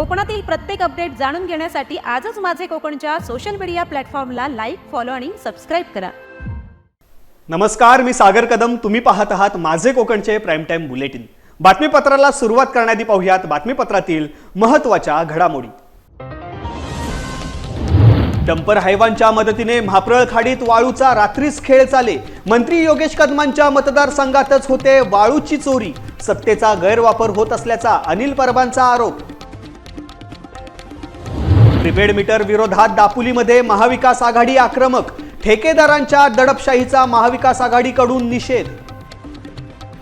कोकणातील प्रत्येक अपडेट जाणून घेण्यासाठी आजच माझे कोकणच्या सोशल मीडिया प्लॅटफॉर्मला लाईक फॉलो आणि सबस्क्राईब करा. नमस्कार मी सागर कदम. तुम्ही पाहत आहात माझे कोकणचे प्राईम टाईम बुलेटिन बातमीपत्राला सुरुवात करण्याआधी पाहूयात बातमीपत्रातील महत्त्वाच्या घडामोडी. डंपर हायवांच्या मदतीने म्हाप्रळ खाडीत वाळूचा रात्रीच खेळ चाले. मंत्री योगेश कदमांच्या मतदारसंघातच होते वाळूची चोरी. सत्तेचा गैरवापर होत असल्याचा अनिल परबांचा आरोप. प्रीपेड मीटर विरोधात दापोलीमध्ये महाविकास आघाडी आक्रमक. ठेकेदारांच्या दडपशाहीचा महाविकास आघाडीकडून निषेध.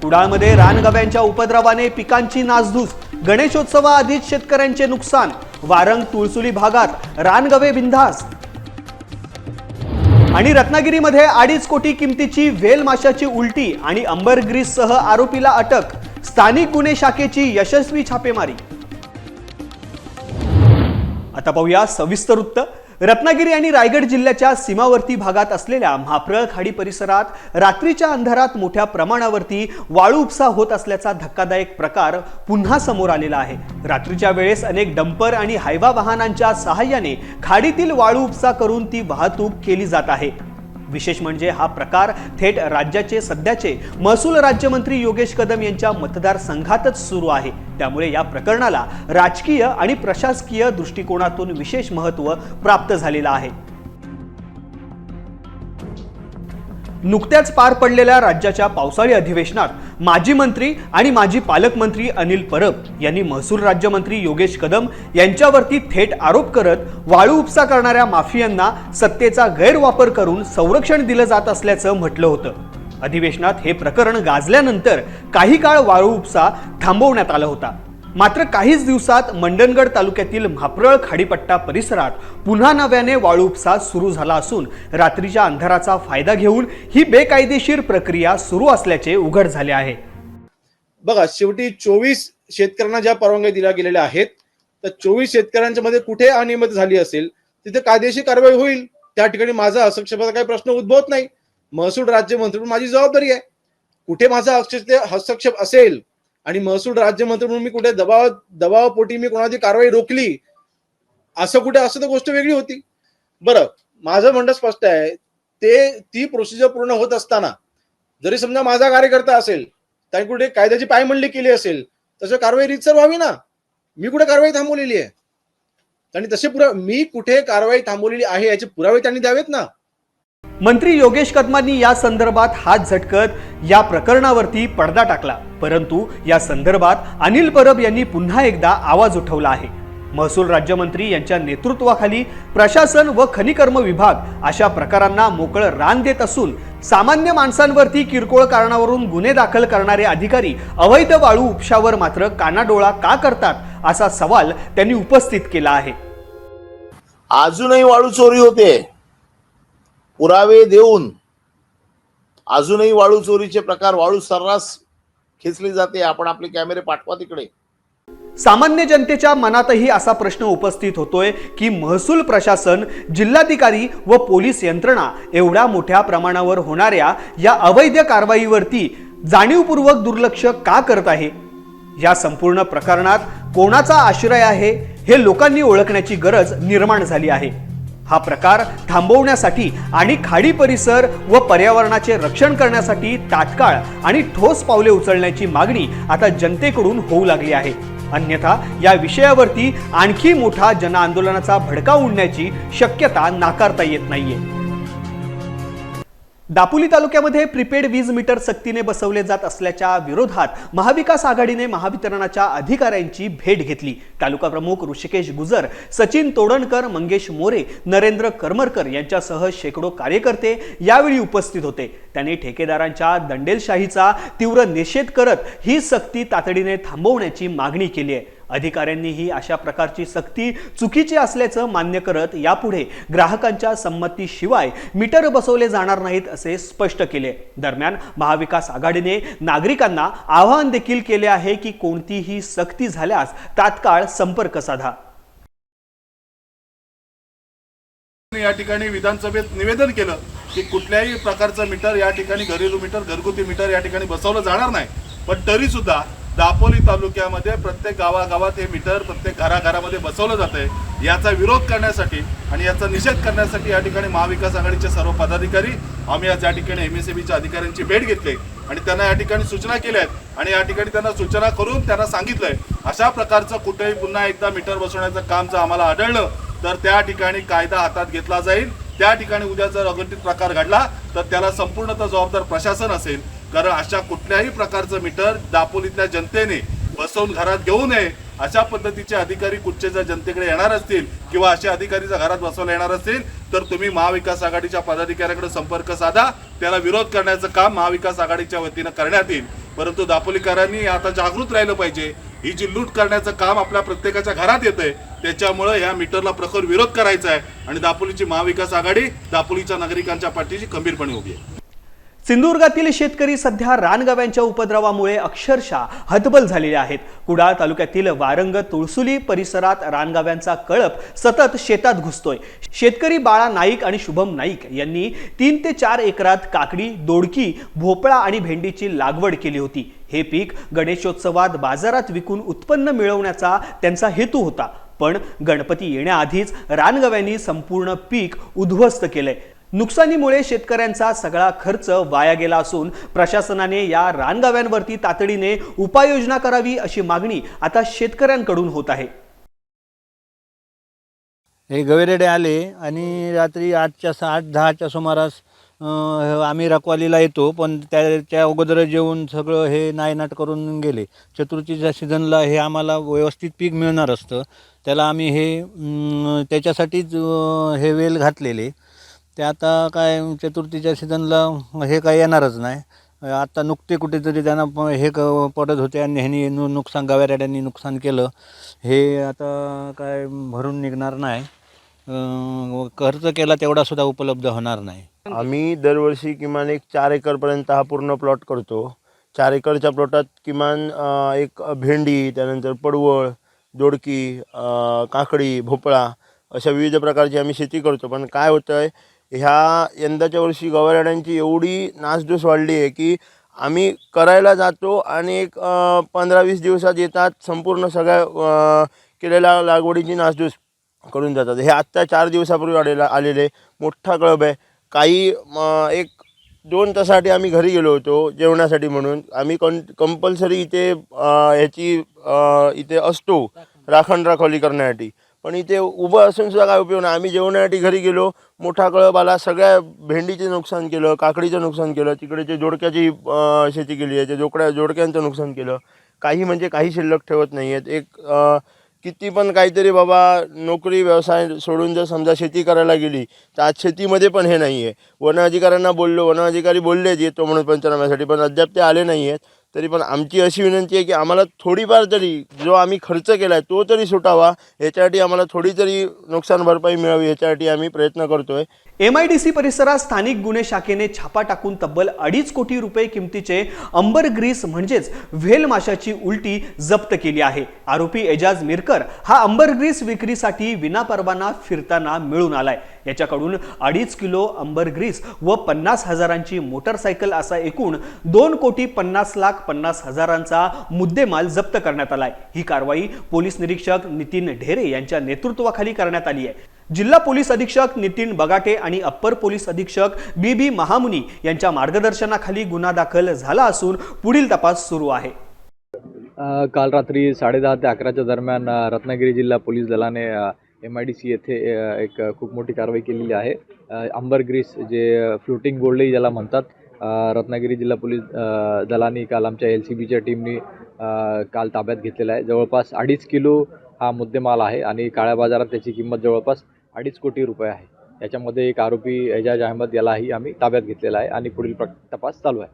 कुडाळमध्ये रानगव्यांच्या उपद्रवाने पिकांची नासधूस. गणेशोत्सवाआधीच शेतकऱ्यांचे नुकसान. वारंग तुळसुली भागात रानगवे बिंधास आणि रत्नागिरीमध्ये अडीच कोटी किमतीची वेल माशाची उलटी आणि अंबरग्रीससह आरोपीला अटक. स्थानिक गुन्हे शाखेची यशस्वी छापेमारी. आता पाहूया सविस्तर वृत्त. रत्नागिरी आणि रायगड जिल्ह्याच्या सीमावर्ती भागात असलेल्या म्हाप्रळ खाडी परिसरात रात्रीच्या अंधारात मोठ्या प्रमाणावरती वाळू उपसा होत असल्याचा धक्कादायक प्रकार पुन्हा समोर आलेला आहे. रात्रीच्या वेळेस अनेक डंपर आणि हायवा वाहनांच्या सहाय्याने खाडीतील वाळू उपसा करून ती वाहतूक केली जात आहे. विशेष म्हणजे हा प्रकार थेट राज्याचे सध्याचे महसूल राज्यमंत्री योगेश कदम यांच्या मतदारसंघातच सुरू आहे. त्यामुळे या प्रकरणाला राजकीय आणि प्रशासकीय दृष्टिकोनातून विशेष महत्त्व प्राप्त झालेलं आहे. नुकत्याच पार पडलेल्या राज्याच्या पावसाळी अधिवेशनात माजी मंत्री आणि माजी पालकमंत्री अनिल परब यांनी महसूल राज्यमंत्री योगेश कदम यांच्यावरती थेट आरोप करत वाळू उपसा करणाऱ्या माफियांना सत्तेचा गैरवापर करून संरक्षण दिलं जात असल्याचं म्हटलं होतं. अधिवेशनात हे प्रकरण गाजल्यानंतर काही काळ वाळू उपसा थांबवण्यात आला होता. मात्र काहीच दिवसात मंडणगड तालुक्यातील म्हाप्रळ खाडीपट्टा परिसरात पुन्हा नव्याने वाळू उपसा सुरू झाला असून रात्रीच्या अंधाराचा फायदा घेऊन ही बेकायदेशीर प्रक्रिया सुरू असल्याचे उघड झाले आहे. बघा शेवटी चोवीस शेतकऱ्यांना ज्या परवानग्या दिल्या गेलेल्या आहेत तर चोवीस शेतकऱ्यांच्या मध्ये कुठे अनियमित झाली असेल तिथे कायदेशीर कारवाई होईल. त्या ठिकाणी माझा हस्तक्षेपाचा काही प्रश्न उद्भवत नाही. महसूल राज्यमंत्री माझी जबाबदारी आहे. कुठे माझा हस्तक्षेप हस्तक्षेप असेल आणि महसूल राज्यमंत्री म्हणून मी कुठे दबाव दबावापोटी मी कोणाची कारवाई रोखली असं कुठे असं तर गोष्ट वेगळी होती. बरं माझं म्हणणं स्पष्ट आहे ते ती प्रोसिजर पूर्ण होत असताना जरी समजा माझा कार्यकर्ता असेल त्यांनी कुठे कायद्याची पायमंडली केली असेल तसं कारवाई रितसर व्हावी ना? मी कुठे कारवाई थांबवलेली आहे? आणि तसे पुरा मी कुठे कारवाई थांबवलेली आहे याचे पुरावे त्यांनी द्यावेत ना? मंत्री योगेश कदमांनी या संदर्भात हात झटकत या प्रकरणावरती पडदा टाकला. परंतु या संदर्भात अनिल परब यांनी पुन्हा एकदा आवाज उठवला आहे. महसूल राज्यमंत्री यांच्या नेतृत्वाखाली प्रशासन व खनिकर्म विभाग अशा प्रकारांना मोकळं रान देत असून सामान्य माणसांवरती किरकोळ कारणावरून गुन्हे दाखल करणारे अधिकारी अवैध वाळू उपशावर मात्र कानाडोळा का करतात असा सवाल त्यांनी उपस्थित केला आहे. अजूनही वाळू चोरी होते पुरावे देऊन अजूनही वाळू चोरीचे प्रकार वाळू सर्रास खेचली जाते. आपण आपले कॅमेरे पाठवा तिकडे. सामान्य जनतेच्या मनातही असा प्रश्न उपस्थित होतोय की महसूल प्रशासन जिल्हाधिकारी व पोलीस यंत्रणा एवढ्या मोठ्या प्रमाणावर होणाऱ्या या अवैध कारवाईवरती जाणीवपूर्वक दुर्लक्ष का करत आहे? या संपूर्ण प्रकरणात कोणाचा आश्रय आहे हे लोकांनी ओळखण्याची गरज निर्माण झाली आहे. हा प्रकार थांबवण्यासाठी आणि खाडी परिसर व पर्यावरणाचे रक्षण करण्यासाठी तात्काळ आणि ठोस पावले उचलण्याची मागणी आता जनतेकडून होऊ लागली आहे. अन्यथा या विषयावरती आणखी मोठा जनआंदोलनाचा भडका उडण्याची शक्यता नाकारता येत नाहीये. दापोली तालुक्यामध्ये प्रीपेड वीज मीटर सक्तीने बसवले जात असल्याच्या विरोधात महाविकास आघाडीने महावितरणाच्या अधिकाऱ्यांची भेट घेतली. तालुका प्रमुख ऋषिकेश गुजर सचिन तोडणकर मंगेश मोरे नरेंद्र करमरकर यांच्यासह शेकडो कार्यकर्ते यावेळी उपस्थित होते. त्यांनी ठेकेदारांच्या दंडेलशाहीचा तीव्र निषेध करत ही सक्ती तातडीने थांबवण्याची मागणी केली आहे. अधिकाऱ्यांनीही अशा प्रकारची सक्ती चुकीची असल्याचं मान्य करत यापुढे ग्राहकांच्या संमतीशिवाय मीटर बसवले जाणार नाहीत असे स्पष्ट केले. दरम्यान महाविकास आघाडीने नागरिकांना आवाहन देखील केले आहे की कोणतीही सक्ती झाल्यास तात्काळ संपर्क साधा. या ठिकाणी विधानसभेत निवेदन केलं की कुठल्याही प्रकारचं मीटर या ठिकाणी घरेलू मीटर घरगुती मीटर या ठिकाणी बसवलं जाणार नाही. पण तरी सुद्धा दापोली तालुक्यामध्ये प्रत्येक गावागावात हे मीटर प्रत्येक घराघरामध्ये बसवलं जात आहे याचा विरोध करण्यासाठी आणि याचा निषेध करण्यासाठी या ठिकाणी महाविकास आघाडीचे सर्व पदाधिकारी आम्ही आज या ठिकाणी एम एस बीच्या अधिकाऱ्यांची भेट घेतली आणि त्यांना या ठिकाणी सूचना केल्या आहेत. आणि या ठिकाणी त्यांना सूचना करून त्यांना सांगितलंय. अशा प्रकारचं कुठेही पुन्हा एकदा मीटर बसवण्याचं काम जर आम्हाला आढळलं तर त्या ठिकाणी कायदा हातात घेतला जाईल. त्या ठिकाणी उद्या जर अघटित प्रकार घडला तर त्याला संपूर्णतः जबाबदार प्रशासन असेल. कारण अशा कुठल्याही प्रकारचं मीटर दापोलीतल्या जनतेने बसवून घरात घेऊ नये अशा पद्धतीचे अधिकारी कुठचे जनतेकडे येणार असतील किंवा असे अधिकारी जर घरात बसवायला येणार असतील तर तुम्ही महाविकास आघाडीच्या पदाधिकाऱ्याकडे संपर्क साधा. त्याला विरोध करण्याचं काम महाविकास आघाडीच्या वतीनं करण्यात येईल. परंतु दापोलीकरांनी आता जागृत राहिलं पाहिजे. ही जी लूट करण्याचं काम आपल्या प्रत्येकाच्या घरात येतंय त्याच्यामुळे या मीटरला प्रखर विरोध करायचा आहे. आणि दापोलीची महाविकास आघाडी दापोलीच्या नागरिकांच्या पाठीशी खंबीरपणे उभी आहे. सिंधुदुर्गातील शेतकरी सध्या रानगव्यांच्या उपद्रवामुळे अक्षरशः हतबल झालेले आहेत. कुडाळ तालुक्यातील वारंग तुळसुली परिसरात रानगव्यांचा कळप सतत शेतात घुसतोय. शेतकरी बाळा नाईक आणि शुभम नाईक यांनी तीन ते चार एकरात काकडी दोडकी भोपळा आणि भेंडीची लागवड केली होती. हे पीक गणेशोत्सवात बाजारात विकून उत्पन्न मिळवण्याचा त्यांचा हेतू होता. पण गणपती येण्याआधीच रानगव्यांनी संपूर्ण पीक उद्ध्वस्त केलंय. नुकसानीमुळे शेतकऱ्यांचा सगळा खर्च वाया गेला असून प्रशासनाने या रानगाव्यांवरती तातडीने उपाययोजना करावी अशी मागणी आता शेतकऱ्यांकडून होत आहे. हे गवेरेडे आले आणि रात्री आठच्या सा आठ दहाच्या सुमारास आम्ही रखवालीला येतो पण त्याच्या अगोदर जेवून सगळं हे नायनाट करून गेले. चतुर्थीच्या सीझनला हे आम्हाला व्यवस्थित पीक मिळणार असतं. त्याला आम्ही हे त्याच्यासाठीच हे वेल घातलेले. ते आता काय चतुर्थीच्या सीझनला हे काय येणारच नाही. आत्ता नुकते कुठेतरी त्यांना प- हे क पडत होते आणि ह्यांनी नु नुकसान गवेरेड्यांनी नुकसान केलं. हे आता काय भरून निघणार नाही. खर्च केला तेवढा सुद्धा उपलब्ध होणार नाही. आम्ही दरवर्षी किमान एक चार एकरपर्यंत हा पूर्ण प्लॉट करतो. चार एकरच्या प्लॉटात किमान एक भेंडी त्यानंतर पडवळ दोडकी काकडी भोपळा अशा विविध प्रकारची आम्ही शेती करतो. पण काय होतं आहे ह्या यंदाच्या वर्षी गवारड्यांची एवढी नासधूस वाढली आहे की आम्ही करायला जातो आणि एक पंधरा वीस दिवसात येतात संपूर्ण सगळ्या केलेल्या लागवडीची नासधूस करून जातात. हे आत्ता चार दिवसापूर्वी आलेला आलेले मोठा कळब आहे. काही एक दोन तासासाठी आम्ही घरी गेलो होतो जेवणासाठी म्हणून. आम्ही कं कंपल्सरी इथे ह्याची इथे असतो राखण राखोली करण्यासाठी. पण इथे उभं असून सुद्धा काय उपयोग नाही. आम्ही जेवणासाठी घरी गेलो मोठा कळप आला सगळ्या भेंडीचे नुकसान केलं काकडीचं नुकसान केलं तिकडेचे जोडक्याची शेती केली आहे ते जोकड्या जोडक्यांचं नुकसान केलं. काही म्हणजे काही शिल्लक ठेवत नाही आहेत. एक किती पण काहीतरी बाबा नोकरी व्यवसाय सोडून जर समजा शेती करायला गेली तर आज शेतीमध्ये पण हे नाही आहे वन अधिकाऱ्यांना बोललो वन अधिकारी बोललेच येतो म्हणून पंचनाम्यासाठी पण अद्याप ते आले नाही आहेत तरी पण आमची अशी विनंती आहे की आम्हाला थोडीफार तरी जो आम्ही खर्च केला आहे तो तरी सुटावा. याच्यासाठी आम्हाला थोडी तरी नुकसान भरपाई मिळावी याच्यासाठी आम्ही प्रयत्न करतो आहे एम आय डी सी परिसरात स्थानिक गुन्हे शाखेने छापा टाकून तब्बल अडीच कोटी रुपये किमतीचे अंबर ग्रीस म्हणजेच व्हेल माशाची उलटी जप्त केली आहे. आरोपी एजाज मिरकर हा अंबर ग्रीस विक्रीसाठी विनापरवाना फिरताना मिळून आलाय. याच्याकडून अडीच किलो अंबर ग्रीस व पन्नास हजारांची मोटरसायकल असा एकूण दोन कोटी पन्नास लाख पन्नास हजारांचा मुद्देमाल जप्त करण्यात आलाय. ही कारवाई पोलीस निरीक्षक नितीन ढेरे यांच्या नेतृत्वाखाली करण्यात आली आहे. जिल्हा पोलीस अधीक्षक नितीन बगाटे आणि अप्पर पोलीस अधीक्षक बी बी महामुनी यांच्या मार्गदर्शनाखाली गुन्हा दाखल झाला असून पुढील तपास सुरू आहे. काल रात्री साडेदहा ते अकराच्या दरम्यान रत्नागिरी जिल्हा पोलीस दलाने एम आय डी सी येथे एक खूप मोठी कारवाई केलेली आहे. अंबर ग्रीस जे फ्लोटिंग गोल्डही ज्याला म्हणतात रत्नागिरी जिल्हा पोलीस दलाने काल आमच्या एल सी बीच्या टीमनी काल ताब्यात घेतलेला आहे. जवळपास अडीच किलो हा मुद्देमाल आहे आणि काळ्या बाजारात त्याची किंमत जवळपास अडीच कोटी रुपये आहे. याच्यामध्ये एक आरोपी एजाज अहमद यालाही आम्ही ताब्यात घेतलेला आहे आणि पुढील तपास चालू आहे.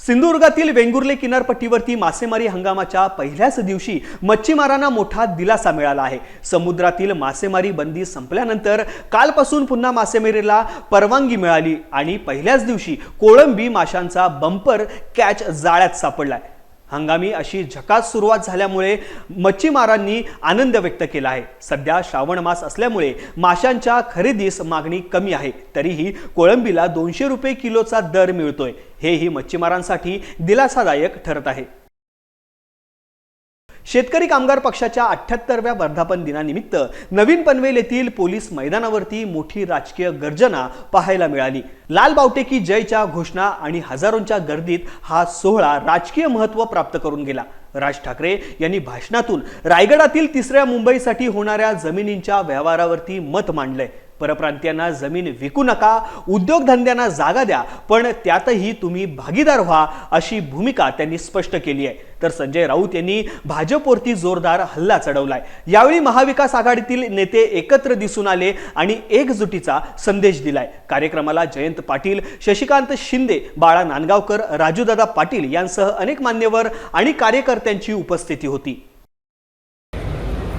सिंधुदुर्गातील वेंगुर्ले किनारपट्टीवरती मासेमारी हंगामाच्या पहिल्याच दिवशी मच्छीमारांना मोठा दिलासा मिळाला आहे. समुद्रातील मासेमारी बंदी संपल्यानंतर कालपासून पुन्हा मासेमारीला परवानगी मिळाली आणि पहिल्याच दिवशी कोळंबी माशांचा बंपर कॅच जाळ्यात सापडलाय हंगामी अशी झकास सुरुवात झाल्यामुळे मच्छीमारांनी आनंद व्यक्त केला आहे. सध्या श्रावण मास असल्यामुळे माशांच्या खरेदीस मागणी कमी आहे. तरीही कोळंबीला दोनशे रुपये किलोचा दर मिळतोय. हेही मच्छीमारांसाठी दिलासादायक ठरत आहे. शेतकरी कामगार पक्षाच्या अठ्ठ्याहत्तरव्या वर्धापन दिनानिमित्त नवीन पनवेल येथील पोलीस मैदानावरती मोठी राजकीय गर्जना पाहायला मिळाली. लाल बावटे की जयच्या घोषणा आणि हजारोंच्या गर्दीत हा सोहळा राजकीय महत्त्व प्राप्त करून गेला. राज ठाकरे यांनी भाषणातून रायगडातील तिसऱ्या मुंबईसाठी होणाऱ्या जमिनींच्या व्यवहारावरती मत मांडलंय. परप्रांतीयांना जमीन विकू नका उद्योगधंद्यांना जागा द्या पण त्यातही तुम्ही भागीदार व्हा अशी भूमिका त्यांनी स्पष्ट केली आहे. तर संजय राऊत यांनी भाजपवरती जोरदार हल्ला चढवलाय. यावेळी महाविकास आघाडीतील नेते एकत्र दिसून आले आणि एकजुटीचा संदेश दिलाय. कार्यक्रमाला जयंत पाटील शशिकांत शिंदे बाळा नांदगावकर राजूदादा पाटील यांसह अनेक मान्यवर आणि कार्यकर्त्यांची उपस्थिती होती.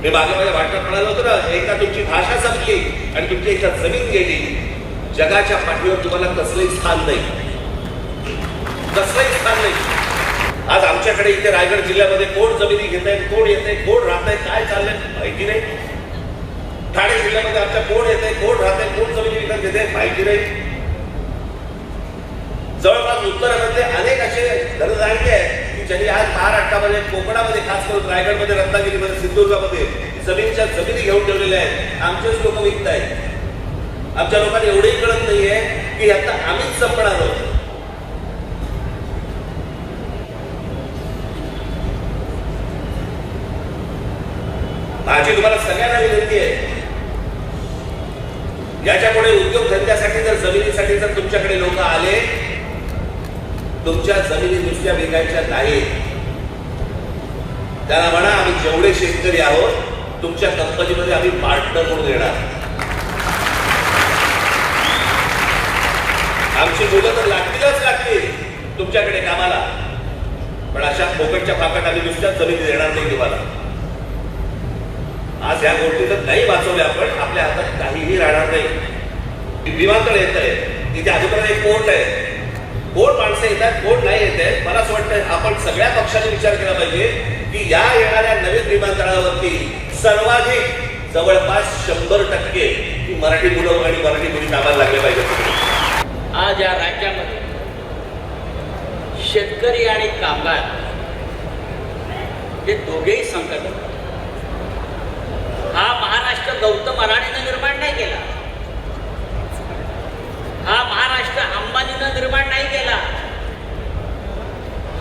मी मागे माझ्या वाटण्यात म्हणालो होतो ना एका तुमची भाषा संपली आणि तुमची एका जमीन गेली जगाच्या पाठीवर तुम्हाला कसलंही स्थान नाही. कसलंही स्थान नाही. आज आमच्याकडे इथे रायगड जिल्ह्यामध्ये कोण जमिनी घेत आहेत कोण येत आहे कोण राहत आहे काय चाललंय माहिती नाही. ठाणे जिल्ह्यामध्ये आमच्या कोण येत आहे कोण राहत आहे कोण जमिनी विकत घेत आहे माहिती नाही. जवळपास उत्तरामध्ये अनेक असे धनधान्य आहेत ज्यांनी आज महाराष्ट्रामध्ये कोकणामध्ये खास करून रायगडमध्ये रत्नागिरीमध्ये सिंधुदुर्गामध्ये जमिनीच्या जमिनी घेऊन ठेवलेल्या आहेत. आमचेच लोक विकत आहेत. आमच्या लोकांना एवढंही कळत नाहीये की आता आम्हीच संपणार आहोत. माझी तुम्हाला सगळ्यांना विनंती आहे. याच्यामुळे उद्योगधंद्यासाठी जर जमिनीसाठी जर तुमच्याकडे लोक आले तुमच्या जमिनी नुसत्या विकायच्या नाहीत. त्याला म्हणा आम्ही जेवढे शेतकरी आहोत तुमच्या कंपनीमध्ये आम्ही पार्टनर म्हणून येणार. आमची मुलं तर लागतीलच लागतील तुमच्याकडे कामाला. पण अशा फोकटच्या फाकट आम्ही नुसत्याच जमिनी देणार नाही तुम्हाला. आज या गोष्टी तर नाही वाचवल्या आपण आपल्या हातात काहीही राहणार नाही. विमानतळ येत आहे तिथे आजूबाजूला एक पोर्ट आहे. कोण माणसं येत आहेत कोण नाही येत आहेत मला असं वाटतं आपण सगळ्या पक्षांनी विचार केला पाहिजे की या येणाऱ्या नवीन विमानतळावरती सर्वाधिक जवळपास शंभर टक्के मराठी मुलं आणि मराठी मुली कामाला लागले पाहिजे. आज या राज्यामध्ये शेतकरी आणि कामगार हे दोघेही संकट हा महाराष्ट्र गौतम अडाणीनं निर्माण नाही केला. हा महाराष्ट्र अंबानीनं निर्माण नाही केला.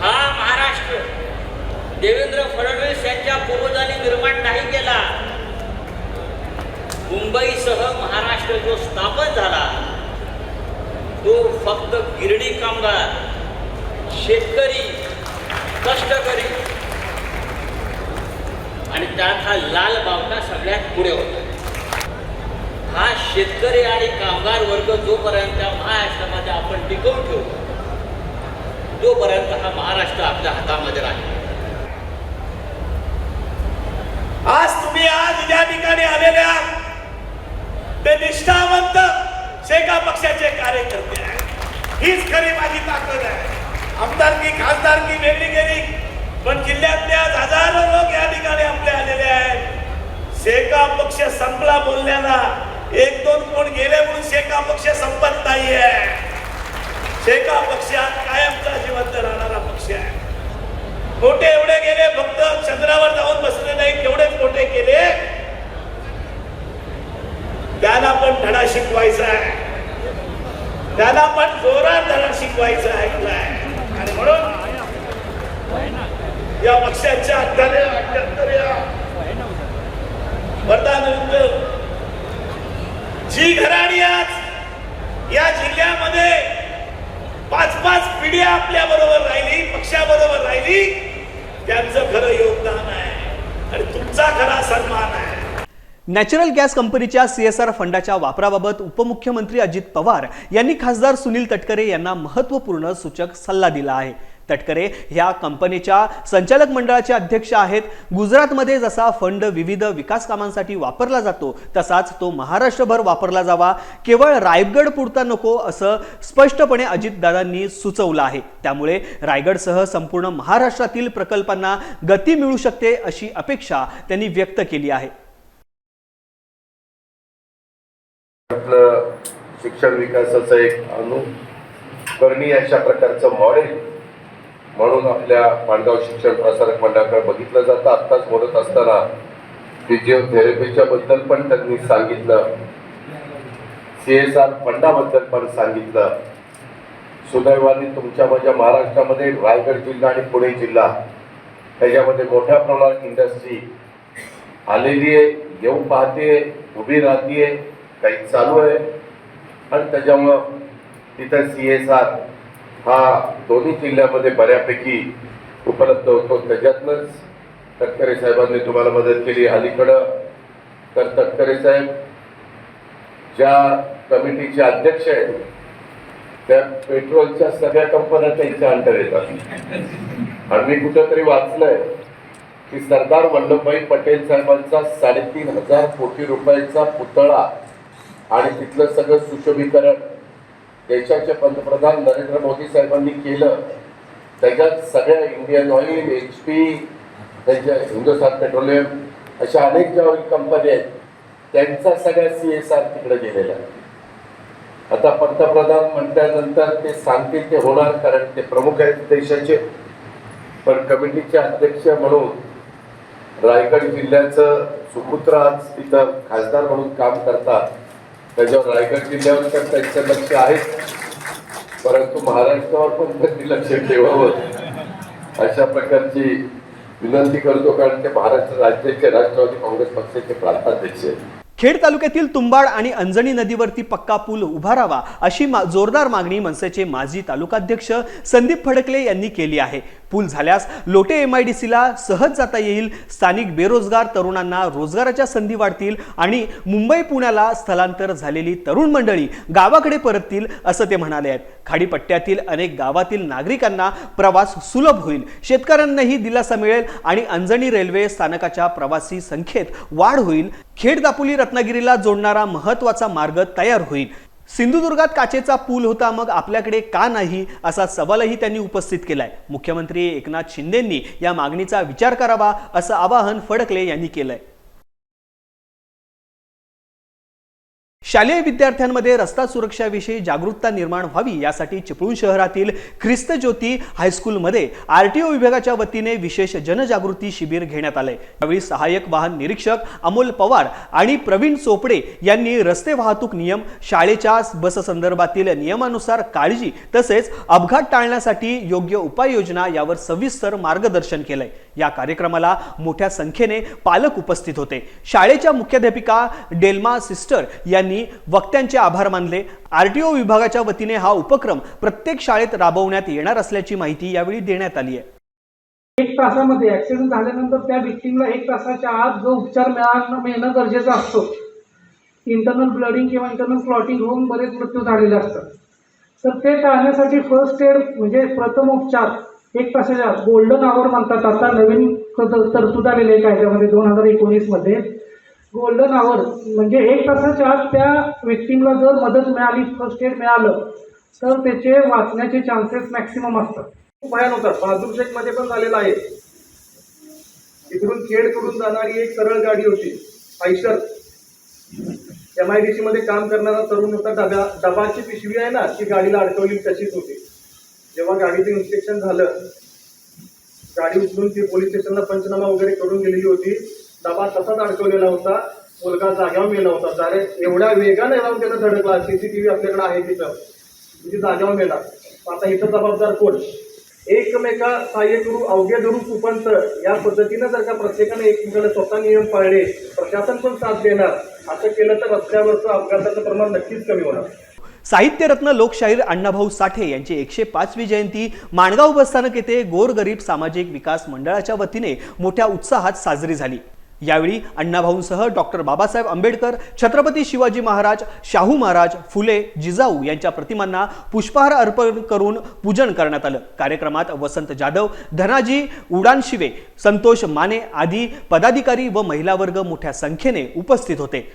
हा महाराष्ट्र देवेंद्र फडणवीस यांच्या पूर्वजांनी निर्माण नाही केला. मुंबईसह महाराष्ट्र जो स्थापन झाला तो फक्त गिरणी कामगार शेतकरी कष्टकरी आणि त्यात हा लाल बावटा सगळ्यात पुढे होता. हा शेतकरी आणि कामगार वर्ग जोपर्यंत महाराष्ट्रामध्ये आपण टिकवून ठेवू तोपर्यंत हा महाराष्ट्र आपल्या हातामध्ये राहील. आज तुम्ही आज या ठिकाणी आलेल्या ते निष्ठावंत शेका पक्षाचे कार्यकर्ते आहेत. हीच खरी माझी ताकद आहे. आमदारकी खासदारकी वेगळी गेली पण जिल्ह्यातले आज हजारो लोक या ठिकाणी आपले आलेले आहेत. शेका पक्ष संपला बोलण्याला एक दोन कोण गेले म्हणून शेका पक्ष संपत नाहीये. शेका पक्ष आज कायमचा जिवंत राहणारा पक्ष आहे. मोठे एवढे गेले फक्त चंद्रावर जाऊन बसले नाही तेवढेच मोठे केले? त्यांना पण धडा शिकवायचा आहे. त्यांना पण जोरात धडा शिकवायचा आहे. आणि म्हणून या पक्षाच्या अठ्ठ्याहत्तर वर्धान जी घराणी आज या जिल्ह्यामध्ये पाच पाच पिढ्या आपल्या बरोबर राहिली पक्षाबरोबर राहिली. त्यांचं खरं योगदान आहे. आणि तुमचा खरा सन्मान आहे. नॅचरल गॅस कंपनीच्या सी एस आर फंडाच्या वापराबाबत उपमुख्यमंत्री अजित पवार यांनी खासदार सुनील तटकरे यांना महत्त्वपूर्ण सूचक सल्ला दिला आहे. तटकरे. ह्या कंपनीच्या संचालक मंडळाचे अध्यक्ष आहेत. गुजरातमध्ये जसा फंड विविध विकास कामांसाठी वापरला जातो तसाच तो महाराष्ट्रभर वापरला जावा. केवळ रायगड पुरता नको असं स्पष्टपणे अजितदादांनी सुचवलं आहे. त्यामुळे रायगडसह संपूर्ण महाराष्ट्रातील प्रकल्पांना गती मिळू शकते अशी अपेक्षा त्यांनी व्यक्त केली आहे. शिक्षण विकासाचं एक अनुकरणीय अशा प्रकारचं मॉडेल म्हणून आपल्या माणगाव शिक्षण प्रसारक मंडळाकडे बघितलं जातं. आत्ताच बोलत असताना फिजिओथेरपीच्या बद्दल पण त्यांनी सांगितलं. सी एस आर फंडाबद्दल पण सांगितलं. सुदैवाने तुमच्या माझ्या महाराष्ट्रामध्ये रायगड जिल्हा आणि पुणे जिल्हा त्याच्यामध्ये मोठ्या प्रमाणात इंडस्ट्री आलेली आहे. येऊ पाहते उभी राहतीये काही चालू आहे. आणि त्याच्यामुळं तिथं सी एस आर हा दोन्ही जिल्ह्यामध्ये बऱ्यापैकी उपलब्ध होतो. त्याच्यातनंच तटकरे साहेबांनी तुम्हाला मदत केली. अलीकडं तर तटकरे साहेब ज्या कमिटीचे अध्यक्ष आहेत त्या पेट्रोलच्या सगळ्या कंपन्या त्यांच्या अंडर येतात. आणि मी कुठंतरी वाचलंय की सरदार वल्लभभाई पटेल साहेबांचा साडेतीन हजार कोटी रुपयांचा पुतळा आणि तिथलं सगळं सुशोभीकरण देशाचे पंतप्रधान नरेंद्र मोदी साहेबांनी केलं त्याच्यात सगळ्या इंडियन ऑइल एच पी त्यांच्या हिंदुस्थान पेट्रोलियम अशा अनेक ज्या ऑइल कंपन्या आहेत त्यांचा सगळ्या सी एस आर तिकडे गेलेला आहे. आता पंतप्रधान म्हटल्यानंतर ते सांगतील ते होणार कारण ते प्रमुख आहेत देशाचे. पण कमिटीचे अध्यक्ष म्हणून रायगड जिल्ह्याचं सुपुत्र आज तिथं खासदार म्हणून काम करतात. त्याच्यावर रायगड जिल्ह्यावर पण त्यांचं लक्ष आहेच परंतु महाराष्ट्रावर पण त्यांनी लक्ष ठेवावं. अशा प्रकारची विनंती करतो कारण ते महाराष्ट्र राज्याचे राष्ट्रवादी काँग्रेस पक्षाचे प्रांताध्यक्ष आहेत. खेड तालुक्यातील तुंबाड आणि अंजणी नदीवरती पक्का पूल उभारावा अशी मा- जोरदार मागणी मनसेचे माजी तालुकाध्यक्ष संदीप फडकले यांनी केली आहे. पूल झाल्यास लोटे एम आय डी सीला सहज जाता येईल. स्थानिक बेरोजगार तरुणांना रोजगाराच्या संधी वाढतील आणि मुंबई पुण्याला स्थलांतर झालेली तरुण मंडळी गावाकडे परततील असं ते म्हणाले आहेत. खाडीपट्ट्यातील अनेक गावातील नागरिकांना प्रवास सुलभ होईल. शेतकऱ्यांनाही दिलासा मिळेल आणि अंजणी रेल्वे स्थानकाच्या प्रवासी संख्येत वाढ होईल. खेड दापोली रत्नागिरीला जोडणारा महत्त्वाचा मार्ग तयार होईल. सिंधुदुर्गात काचेचा पूल होता मग आपल्याकडे का नाही? असा सवालही त्यांनी उपस्थित केलाय. मुख्यमंत्री एकनाथ शिंदेंनी या मागणीचा विचार करावा असं आवाहन फडकले यांनी केलंय. शालेय विद्यार्थ्यांमध्ये रस्ता सुरक्षाविषयी जागरूकता निर्माण व्हावी यासाठी चिपळूण शहरातील ख्रिस्त ज्योती हायस्कूलमध्ये आर टी ओ विभागाच्या वतीने विशेष जनजागृती शिबिर घेण्यात आलंय. यावेळी सहाय्यक वाहन निरीक्षक अमोल पवार आणि प्रवीण चोपडे यांनी रस्ते वाहतूक नियम शाळेच्या बस संदर्भातील नियमानुसार काळजी तसेच अपघात टाळण्यासाठी योग्य उपाययोजना यावर सविस्तर मार्गदर्शन केलंय. या कार्यक्रमाला मोठ्या संख्येने पालक उपस्थित होते. शाळेच्या मुख्याध्यापिका डेल्मा सिस्टर यांनी वक्त्यांचे आभार मानले. आरटीओ विभागाच्या वतीने हा उपक्रम प्रत्येक शाळेत राबवण्यात येणार असल्याची माहिती यावेळी देण्यात आली आहे. एक तासामध्ये ऍक्सिडेंट झाल्यानंतर त्या व्यक्तीला एक तासाच्या आत जो उपचार मिळणं मिळणं गरजेचं असतो. इंटरनल ब्लडिंग किंवा इंटरनल क्लॉटिंग होऊन बरेच मृत्यू झालेले असतात. तर ते टाळण्यासाठी फर्स्ट एड म्हणजे प्रथमोपचार एक तासाच्या गोल्डन आवर म्हणतात. आता नवीन तरतूद आलेली आहे कायद्यामध्ये दोन हजार एकोणीसमध्ये. Golden hour. म्हणजे एक तासाच्या आत त्या व्यक्तीला जर मदत मिळाली फर्स्ट एड मिळालं तर त्याचे वाचण्याचे चान्सेस मॅक्सिमम असतात. खूप भयान होतात बहादूर शेखमध्ये पण झालेलं आहे. इकडून खेडकडून जाणारी एक सरळ गाडी होती Eicher M I D C मध्ये काम करणारा तरुण होता डब्या डबाची पिशवी आहे ना ती गाडीला अडकवली तशीच होती. जेव्हा गाडीचं इन्स्पेक्शन झालं गाडी उचलून ती पोलीस स्टेशनला पंचनामा वगैरे करून गेलेली होती. डबा तसाच अडकवलेला होता. मुलगा जाग्यावर मेला होता. जरे एवढ्या वेगाने जाऊन त्याचा धडकला. सीसीटीव्ही आपल्याकडे आहे तिथं. म्हणजे जाग्यावर मेला. आता इथं जबाबदार कोण? एकमेका सहाय्य करू अवघे धरू कुपंत. या पद्धतीनं जर का प्रत्येकाने एकमेकाला स्वतः नियम पाळले प्रशासन पण साथ देणार. असं केलं तर रस्त्यावरचं अपघाताचं प्रमाण नक्कीच कमी होणार. साहित्यरत्न लोकशाहीर अण्णाभाऊ साठे यांची एकशे पाचवी जयंती माणगाव बसस्थानक येथे गोरगरीब सामाजिक विकास मंडळाच्या वतीने मोठ्या उत्साहात साजरी झाली. यावेळी अण्णाभाऊंसह डॉक्टर बाबासाहेब आंबेडकर छत्रपती शिवाजी महाराज शाहू महाराज फुले जिजाऊ यांच्या प्रतिमांना पुष्पहार अर्पण करून पूजन करण्यात आलं. कार्यक्रमात वसंत जाधव धनाजी उडानशिवे संतोष माने आदी पदाधिकारी व महिला वर्ग मोठ्या संख्येने उपस्थित होते.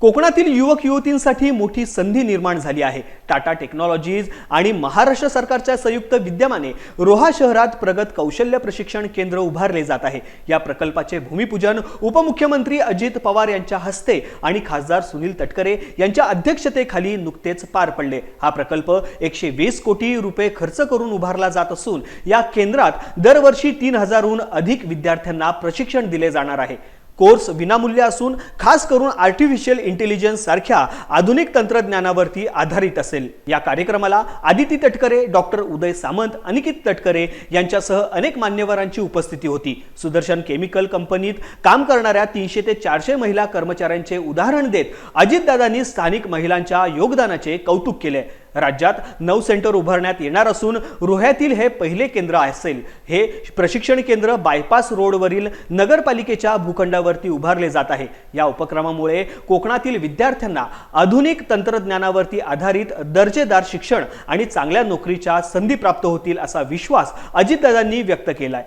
कोकणातील युवक युवतींसाठी मोठी संधी निर्माण झाली आहे. टाटा टेक्नॉलॉजीज आणि महाराष्ट्र सरकारच्या संयुक्त विद्यमाने रोहा शहरात प्रगत कौशल्य प्रशिक्षण केंद्र उभारले जात आहे. या प्रकल्पाचे भूमिपूजन उपमुख्यमंत्री अजित पवार यांच्या हस्ते आणि खासदार सुनील तटकरे यांच्या अध्यक्षतेखाली नुकतेच पार पडले. हा प्रकल्प एकशे वीस कोटी रुपये खर्च करून उभारला जात असून या केंद्रात दरवर्षी तीन हजारहून अधिक विद्यार्थ्यांना प्रशिक्षण दिले जाणार आहे. कोर्स विनामूल्य असून खास करून आर्टिफिशियल इंटेलिजन्स सारख्या आधुनिक तंत्रज्ञानावरती आधारित असेल. या कार्यक्रमाला आदिती तटकरे डॉक्टर उदय सामंत अनिकित तटकरे यांच्यासह अनेक मान्यवरांची उपस्थिती होती. सुदर्शन केमिकल कंपनीत काम करणाऱ्या तीनशे ते चारशे महिला कर्मचाऱ्यांचे उदाहरण देत अजितदादांनी स्थानिक महिलांच्या योगदानाचे कौतुक केले. राज्यात नऊ सेंटर उभारण्यात येणार असून रोह्यातील हे पहिले केंद्र असेल. हे प्रशिक्षण केंद्र बायपास रोडवरील नगरपालिकेच्या भूखंडावरती उभारले जात आहे. या उपक्रमामुळे कोकणातील विद्यार्थ्यांना आधुनिक तंत्रज्ञानावरती आधारित दर्जेदार शिक्षण आणि चांगल्या नोकरीच्या संधी प्राप्त होतील असा विश्वास अजितदादांनी व्यक्त केलाय.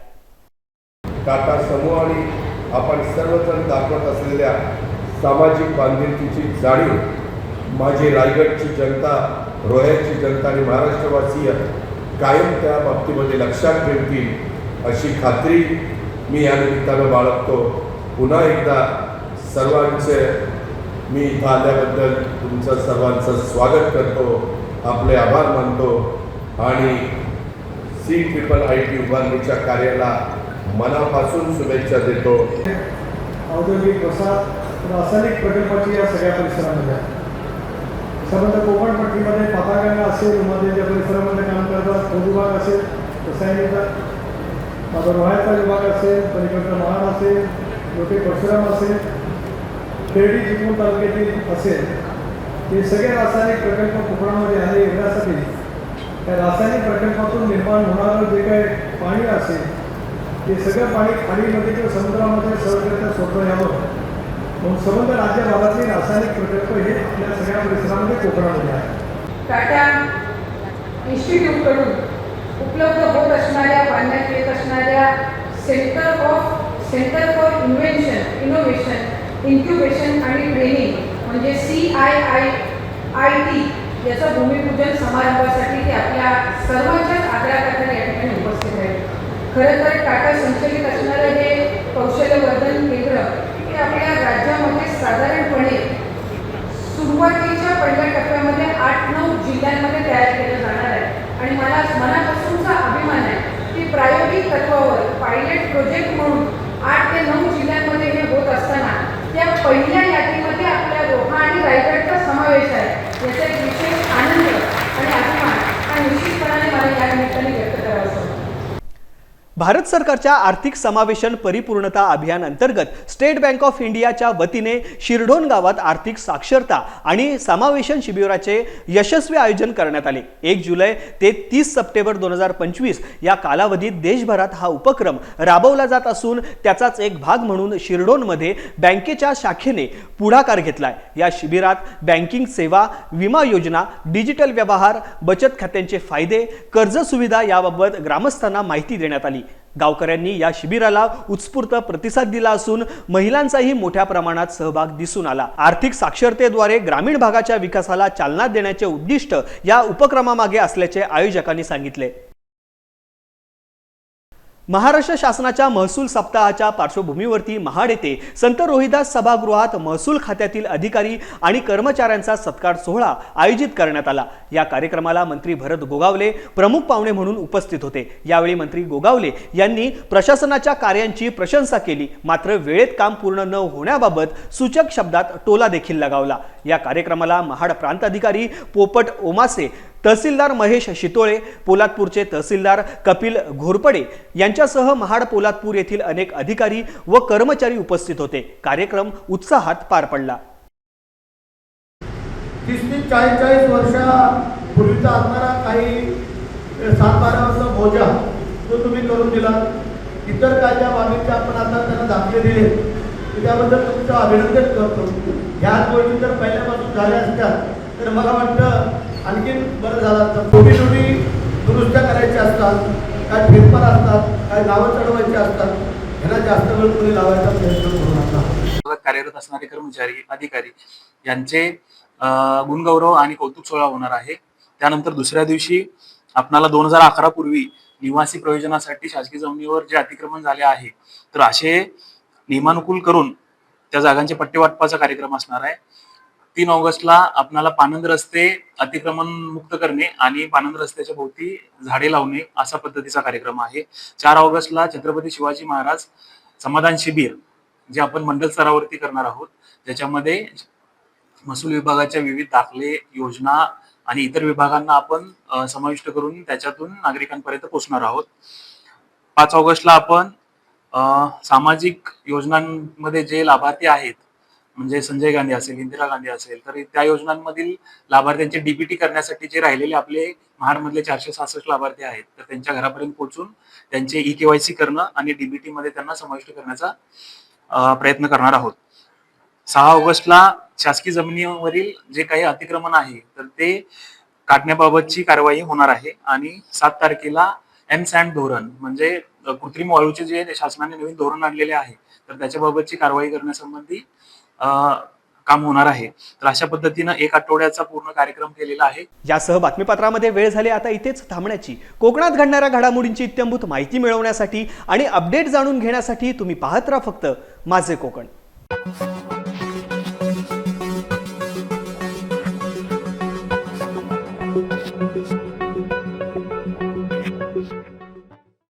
टाटा समूह आणि आपण सर्वजण दाखवत असलेल्या सामाजिक बांधिलकीची जाणीव माझी रायगडची जनता रोह्याची जनता आणि महाराष्ट्रवासीय कायम त्या बाबतीमध्ये लक्षात ठेवतील अशी खात्री मी या निमित्तानं बाळगतो. पुन्हा एकदा सर्वांचे मी इथं आल्याबद्दल तुमचं सर्वांचं स्वागत करतो आपले आभार मानतो आणि सी ट्रिपल आय टी उभारणीच्या कार्याला मनापासून शुभेच्छा देतो. औद्योगिक वसाहत रासायनिक प्रकल्पाची या सगळ्या परिसरामध्ये आहे संबंध कोकणपट्टीमध्ये पातागंगा असेल उमादेवीच्या परिसरामध्ये काम करतात तो विभाग असेल रसायनिकचा माझा रोहायचा विभाग असेल पलीकडचा महान असेल लोटे परशुराम असेल खेडी चिपळूण तालुक्यातील असेल. हे सगळे रासायनिक प्रकल्प कोकणामध्ये आले येण्यासाठी त्या रासायनिक प्रकल्पातून निर्माण होणारं जे काही पाणी असेल ते सगळं पाणी खाडीमध्ये किंवा समुद्रामध्ये सहजरित्या सोडलं यावं संबंध राज्यभरातले रासायनिक प्रकल्प हे आपल्या सगळ्या परिसरामध्ये कोकणामध्ये आहे टाटा इन्स्टिट्यूटकडून उपलब्ध होत असणाऱ्या बांधण्यात येत असणाऱ्या centre of centre for invention innovation incubation आणि ट्रेनिंग म्हणजे C I I I T याचं भूमिपूजन समारंभासाठी ते आपल्या सर्वांच्याच आदराखातर या ठिकाणी उपस्थित आहेत. खरं तर टाटा संचलित असणारं हे कौशल्यवर्धन केंद्र आपल्या राज्यामध्ये साधारणपणे सुरुवातीच्या पहिल्या टप्प्यामध्ये आठ नऊ जिल्ह्यांमध्ये तयार केलं जाणार आहे. आणि मला मनापासूनचा अभिमान आहे की प्रायोगिक तत्वावर पायलट प्रोजेक्ट म्हणून आठ ते नऊ जिल्ह्यांमध्ये हे होत असताना त्या पहिल्या यादीमध्ये आपल्या रोहा आणि रायगडचा समावेश आहे. याचा एक विशेष आनंद आणि अभिमान हा निश्चितपणाने मला या निमित्ताने व्यक्त करावा भारत सरकारच्या आर्थिक समावेशन परिपूर्णता अभियान अंतर्गत स्टेट बँक ऑफ इंडियाच्या वतीने शिरढोण गावात आर्थिक साक्षरता आणि समावेशन शिबिराचे यशस्वी आयोजन करण्यात आले. एक जुलै ते तीस सप्टेंबर दोन हजार पंचवीस या कालावधीत देशभरात हा उपक्रम राबवला जात असून त्याचाच एक भाग म्हणून शिरढोणमध्ये बँकेच्या शाखेने पुढाकार घेतलाय. या शिबिरात बँकिंग सेवा विमा योजना डिजिटल व्यवहार बचत खात्यांचे फायदे कर्ज सुविधा याबाबत ग्रामस्थांना माहिती देण्यात आली. गावकऱ्यांनी या शिबिराला उत्स्फूर्त प्रतिसाद दिला असून महिलांचाही मोठ्या प्रमाणात सहभाग दिसून आला. आर्थिक साक्षरतेद्वारे ग्रामीण भागाच्या विकासाला चालना देण्याचे उद्दिष्ट या उपक्रमामागे असल्याचे आयोजकांनी सांगितले. महाराष्ट्र शासनाच्या महसूल सप्ताहाच्या पार्श्वभूमीवरती महाड येथे संत रोहिदास सभागृहात महसूल खात्यातील अधिकारी आणि कर्मचाऱ्यांचा सत्कार सोहळा आयोजित करण्यात आला. या कार्यक्रमाला मंत्री भरत गोगावले प्रमुख पाहुणे म्हणून उपस्थित होते. यावेळी मंत्री गोगावले यांनी प्रशासनाच्या कार्यांची प्रशंसा केली. मात्र वेळेत काम पूर्ण न होण्याबाबत सूचक शब्दात टोला देखील लगावला. या कार्यक्रमाला महाड प्रांत अधिकारी पोपट ओमासे तहसीलदार महेश शितोळे पोलादपूरचे तहसीलदार कपिल घोरपडे यांच्यासह महाड पोलादपूर येथील अनेक अधिकारी व कर्मचारी उपस्थित होते. कार्यक्रम उत्साहात पार पडला. तीस ते चाळीस चाळीस वर्षापूर्वीचा असणारा काही सातबाराचा बोजा तो तुम्ही करून दिला. इतर काय ज्या बाबींचे आपण आता त्यांना दाखले दिले. त्याबद्दल तुमचं अभिनंदन करतो. ह्या गोष्टी जर पहिल्यापासून झाल्या असत्या तर मला वाटतं आणखीन बरं झालं असतं छोटी छोटी दुरुस्त्या करायच्या असतात काय फेरफार असतात काय नावं चढवायची असतात ह्याला जास्त वेळ कोणी लावायचा प्रयत्न करू नका. कार्यरत असणारे कर्मचारी अधिकारी यांचे गुणगौरव आणि कौतुक सोहळा होणार आहे. त्यानंतर दुसऱ्या दिवशी आपणाला दोन हजार अकरा पूर्वी निवासी प्रयोजनासाठी शासकीय जमिनीवर जे अतिक्रमण झाले आहे तर असे नियमानुकूल करून त्या जागांचे पट्टे वाटपाचा कार्यक्रम असणार आहे. तीन ऑगस्टला आपणाला पानंद रस्ते अतिक्रमण मुक्त करणे आणि पानंद रस्त्याच्या भोवती झाडे लावणे असा पद्धतीचा कार्यक्रम आहे. चार ऑगस्टला छत्रपती शिवाजी महाराज समाधान शिबिर जे आपण मंडल स्तरावरती करणार आहोत. ज्याच्यामध्ये महसूल विभागाच्या विविध दाखले योजना आणि इतर विभागांना आपण समाविष्ट करून त्याच्यातून नागरिकांपर्यंत पोहोचणार आहोत. पाच ऑगस्टला आपण सामाजिक योजनांमध्ये जे लाभार्थी आहेत म्हणजे संजय गांधी असेल इंदिरा गांधी असेल तर त्या योजनांमधील लाभार्थ्यांचे डीबीटी करण्यासाठी जे राहिलेले आपले महाडमधले चारशे सहासष्ट लाभार्थी आहेत तर त्यांच्या घरापर्यंत पोहोचून त्यांचे ई केवायसी करणं आणि डीबीटी मध्ये त्यांना समाविष्ट करण्याचा प्रयत्न करणार आहोत. सहा ऑगस्टला शासकीय जमिनीवरील जे काही अतिक्रमण आहे तर ते काढण्याबाबतची कारवाई होणार आहे आणि सात तारखेला एम सँड धोरण म्हणजे कृत्रिम वाळूचे जे शासनाने नवीन धोरण आणलेले आहे तर त्याच्याबाबतची कारवाई करण्यासंबंधी काम होणार आहे. तर अशा पद्धतीनं एक आठवड्याचा पूर्ण कार्यक्रम केलेला आहे. यासह बातमीपत्रामध्ये वेळ झाली आता इथेच थांबण्याची. कोकणात घडणाऱ्या घडामोडींची इत्यंभूत माहिती मिळवण्यासाठी आणि अपडेट जाणून घेण्यासाठी तुम्ही पाहत राहा फक्त माझे कोकण.